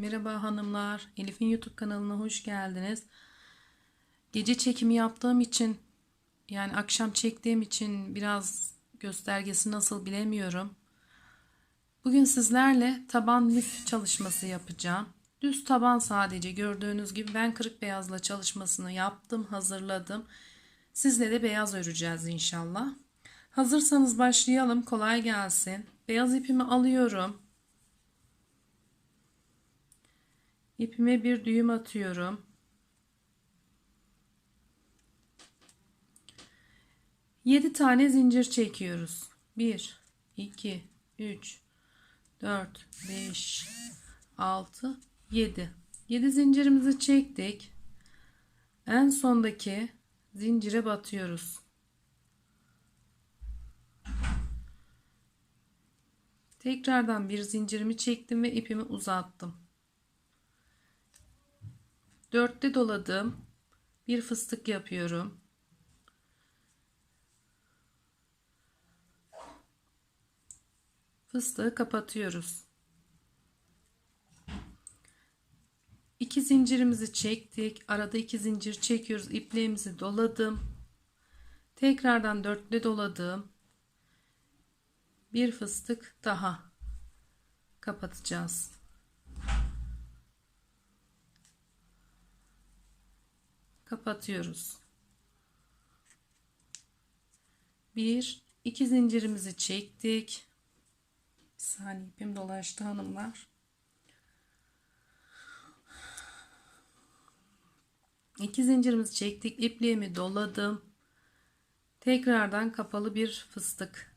Merhaba hanımlar. Elif'in YouTube kanalına hoş geldiniz. Gece çekimi yaptığım için yani akşam çektiğim için biraz göstergesi nasıl bilemiyorum. Bugün sizlerle taban lif çalışması yapacağım. Düz taban sadece gördüğünüz gibi ben kırık beyazla çalışmasını yaptım, hazırladım. Sizle de beyaz öreceğiz inşallah. Hazırsanız başlayalım. Kolay gelsin. Beyaz ipimi alıyorum. İpime bir düğüm atıyorum. Yedi tane zincir çekiyoruz. Bir, iki, üç, dört, beş, altı, yedi. Yedi zincirimizi çektik. En sondaki zincire batıyoruz. Tekrardan bir zincirimi çektim ve ipimi uzattım. Dörtte doladım. Bir fıstık yapıyorum. Fıstığı kapatıyoruz. İki zincirimizi çektik. Arada iki zincir çekiyoruz. İpliğimizi doladım. Tekrardan dörtte doladım. Bir fıstık daha kapatacağız. Kapatıyoruz. Bir, iki zincirimizi çektik. Bir saniye ipim dolaştı hanımlar. İki zincirimizi çektik. İpliğimi doladım. Tekrardan kapalı bir fıstık.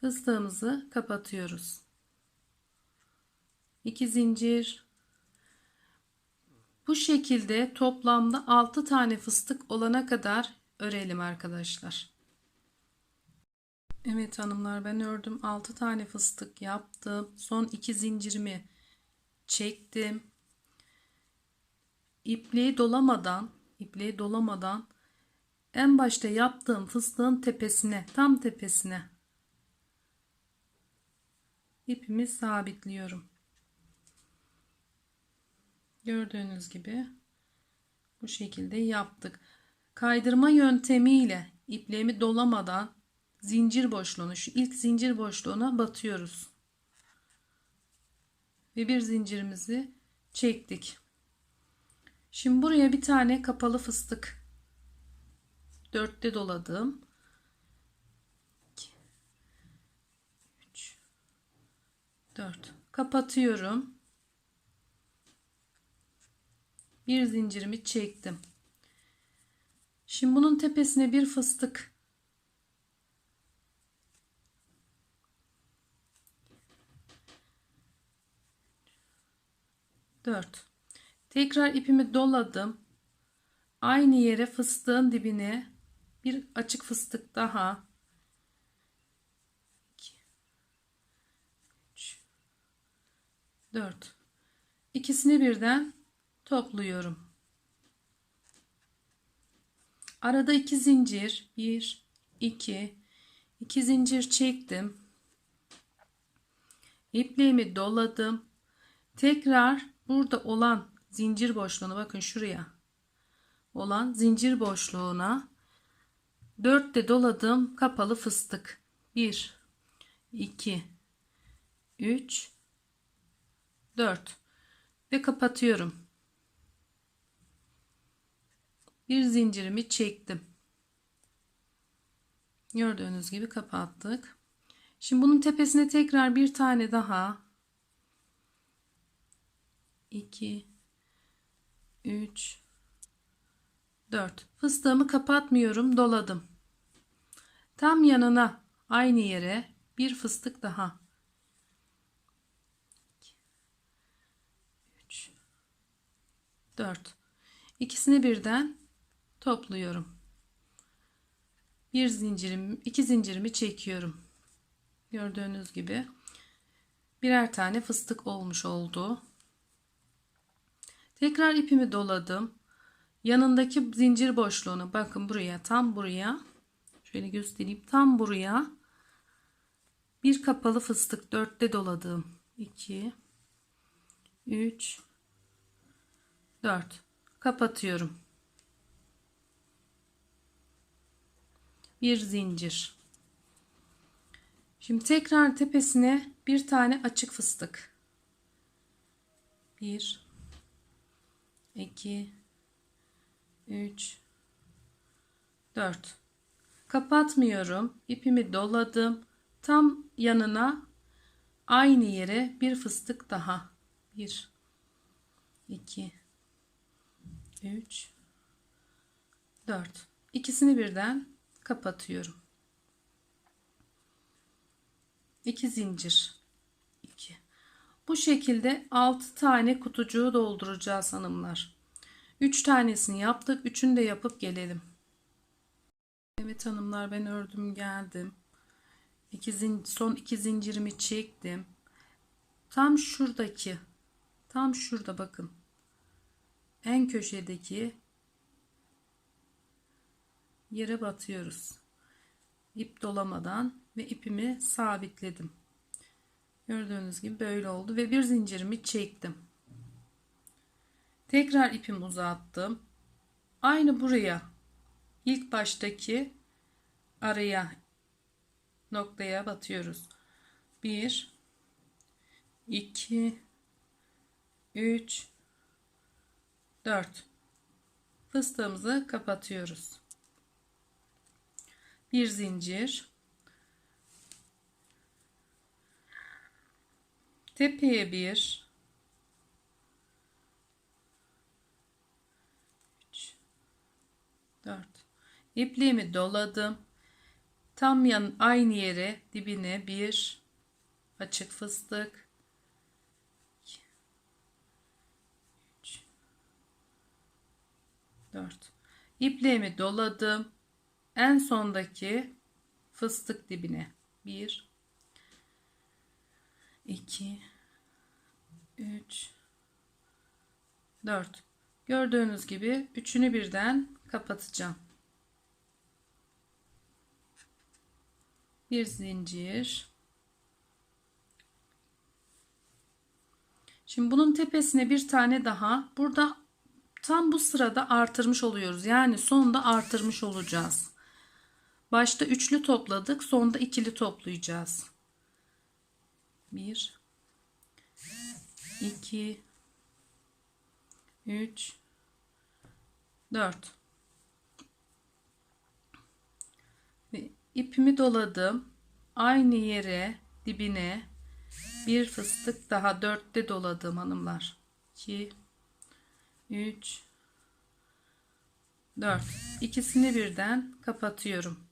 Fıstığımızı kapatıyoruz. 2 zincir. Bu şekilde toplamda 6 tane fıstık olana kadar örelim arkadaşlar. Evet hanımlar ben ördüm 6 tane fıstık yaptım. Son 2 zincirimi çektim. İpliği dolamadan, ipliği dolamadan en başta yaptığım fıstığın tepesine, tam tepesine ipimi sabitliyorum. Gördüğünüz gibi bu şekilde yaptık. Kaydırma yöntemiyle ipliğimi dolamadan zincir boşluğunu şu ilk zincir boşluğuna batıyoruz. Ve bir zincirimizi çektik. Şimdi buraya bir tane kapalı fıstık dörtte doladım. 2 3 4 kapatıyorum. Bir zincirimi çektim. Şimdi bunun tepesine bir fıstık dört. Tekrar ipimi doladım. Aynı yere fıstığın dibine bir açık fıstık daha. 2 3 4 İkisini birden topluyorum. Arada iki zincir, bir, iki, iki zincir çektim. İpliğimi doladım. Tekrar burada olan zincir boşluğuna bakın şuraya olan zincir boşluğuna dörtte doladım kapalı fıstık. Bir, iki, üç, dört ve kapatıyorum. Bir zincirimi çektim. Gördüğünüz gibi kapattık. Şimdi bunun tepesine tekrar bir tane daha 2 3 4 fıstığımı kapatmıyorum doladım. Tam yanına aynı yere bir fıstık daha 2 3 4 ikisini birden topluyorum. Bir zincirim, iki zincirimi çekiyorum. Gördüğünüz gibi birer tane fıstık olmuş oldu. Tekrar ipimi doladım. Yanındaki zincir boşluğunu bakın buraya tam buraya Şöyle göstereyim. Tam buraya bir kapalı fıstık dörtte doladım. 2 3 4 kapatıyorum. Bir zincir. Şimdi tekrar tepesine bir tane açık fıstık. 1 2 3 4 kapatmıyorum. İpimi doladım. Tam yanına aynı yere bir fıstık daha. 1 2 3 4 ikisini birden kapatıyorum 2 zincir 2 bu şekilde 6 tane kutucuğu dolduracağız hanımlar 3 tanesini yaptık. Üçünü de yapıp gelelim. Evet hanımlar ben ördüm geldim. İki zin son iki zincirimi çektim. Tam şuradaki tam şurada bakın. En köşedeki yere batıyoruz. İp dolamadan ve ipimi sabitledim. Gördüğünüz gibi böyle oldu ve bir zincirimi çektim. Tekrar ipimi uzattım. Aynı buraya ilk baştaki araya noktaya batıyoruz. 1 2 3 4 fıstığımızı kapatıyoruz. Bir zincir. Tepeye bir. 4 ipliğimi doladım. Tam yan aynı yere dibine bir açık fıstık. 2 3 4 ipliğimi doladım en sondaki fıstık dibine 1 2 3 4 gördüğünüz gibi üçünü birden kapatacağım. Bir zincir. Şimdi bunun tepesine bir tane daha. Burada tam bu sırada artırmış oluyoruz. Yani sonda artırmış olacağız. Başta üçlü topladık. Sonda ikili toplayacağız. Bir, iki, üç, dört. ve ipimi doladım aynı yere dibine bir fıstık daha dörtte doladım hanımlar 2 3 4 ikisini birden kapatıyorum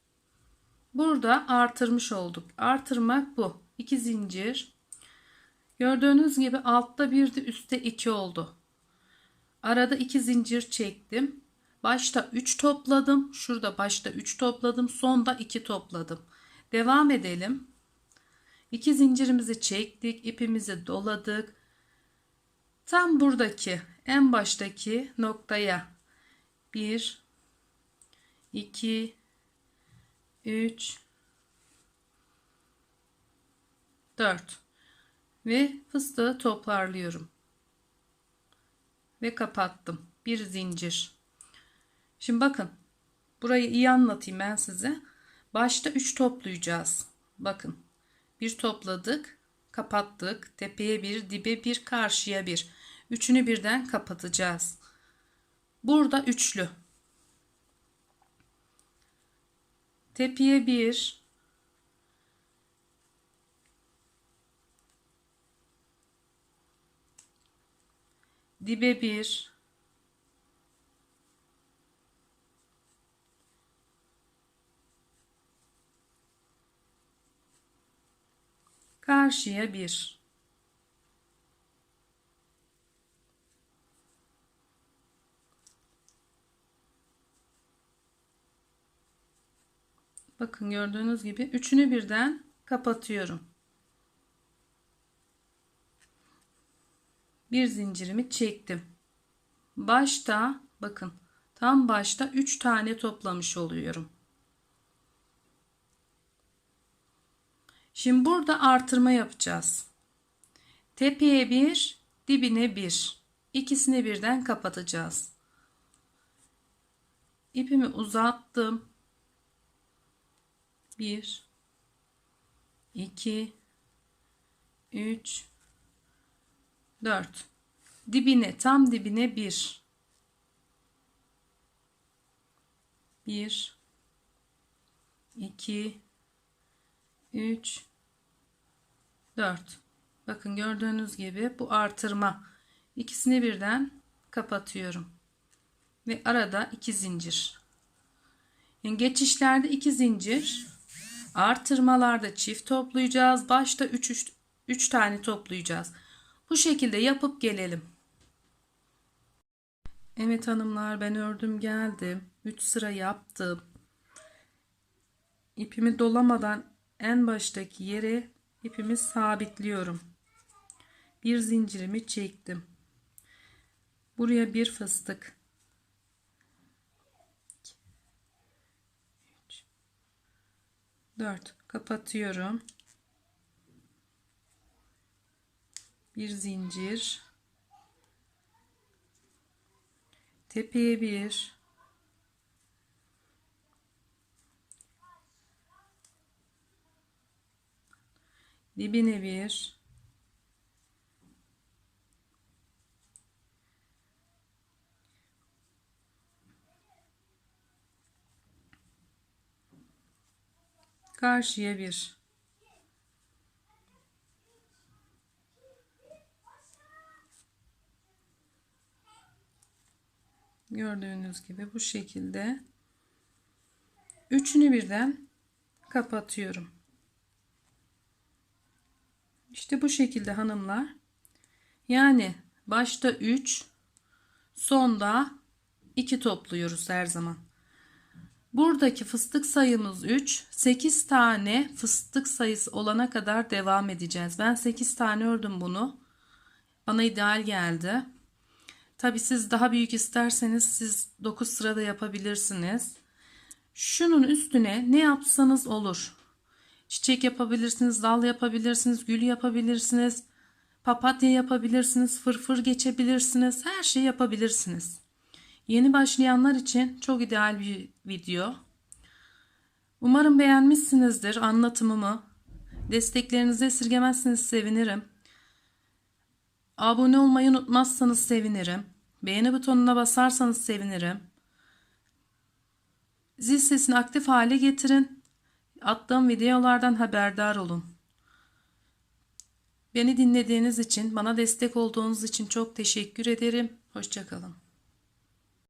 burada artırmış olduk artırmak bu iki zincir gördüğünüz gibi altta bir de üstte iki oldu arada iki zincir çektim Başta 3 topladım. Şurada başta 3 topladım. Sonda 2 topladım. Devam edelim. 2 zincirimizi çektik. ipimizi doladık. Tam buradaki en baştaki noktaya 1 2 3 4 ve fıstığı toparlıyorum. Ve kapattım. Bir zincir. Şimdi bakın. Burayı iyi anlatayım ben size. Başta 3 toplayacağız. Bakın. Bir topladık. Kapattık. Tepeye bir, dibe bir, karşıya bir. Üçünü birden kapatacağız. Burada üçlü. Tepeye bir, dibe bir, karşıya bir bakın gördüğünüz gibi üçünü birden kapatıyorum bir zincirimi çektim başta bakın tam başta 3 tane toplamış oluyorum Şimdi burada artırma yapacağız. Tepeye bir, dibine bir. İkisini birden kapatacağız. İpimi uzattım. 1 2 3 4 dibine tam dibine 1 1 2 3 4 bakın gördüğünüz gibi bu artırma. İkisini birden kapatıyorum. Ve arada iki zincir. Yani geçişlerde iki zincir artırmalarda çift toplayacağız. Başta 3 3 3 tane toplayacağız. Bu şekilde yapıp gelelim. Evet hanımlar ben ördüm geldim. 3 sıra yaptım. İpimi dolamadan en baştaki yere ipimi sabitliyorum. Bir zincirimi çektim. Buraya bir fıstık 4 kapatıyorum. Bir zincir. Tepeye bir. Dibine bir. Karşıya bir. Gördüğünüz gibi bu şekilde üçünü birden kapatıyorum. İşte bu şekilde hanımlar. Yani başta 3, sonda 2 topluyoruz her zaman. Buradaki fıstık sayımız 3. 8 tane fıstık sayısı olana kadar devam edeceğiz. Ben 8 tane ördüm bunu. Bana ideal geldi. Tabi siz daha büyük isterseniz siz 9 sırada yapabilirsiniz. Şunun üstüne ne yapsanız olur. Çiçek yapabilirsiniz, dal yapabilirsiniz, gül yapabilirsiniz, papatya yapabilirsiniz, fırfır geçebilirsiniz, her şeyi yapabilirsiniz. Yeni başlayanlar için çok ideal bir video. Umarım beğenmişsinizdir anlatımımı. Desteklerinizi esirgemezseniz sevinirim. Abone olmayı unutmazsanız sevinirim. Beğeni butonuna basarsanız sevinirim. Zil sesini aktif hale getirin. Attığım videolardan haberdar olun. Beni dinlediğiniz için, bana destek olduğunuz için çok teşekkür ederim. Hoşçakalın.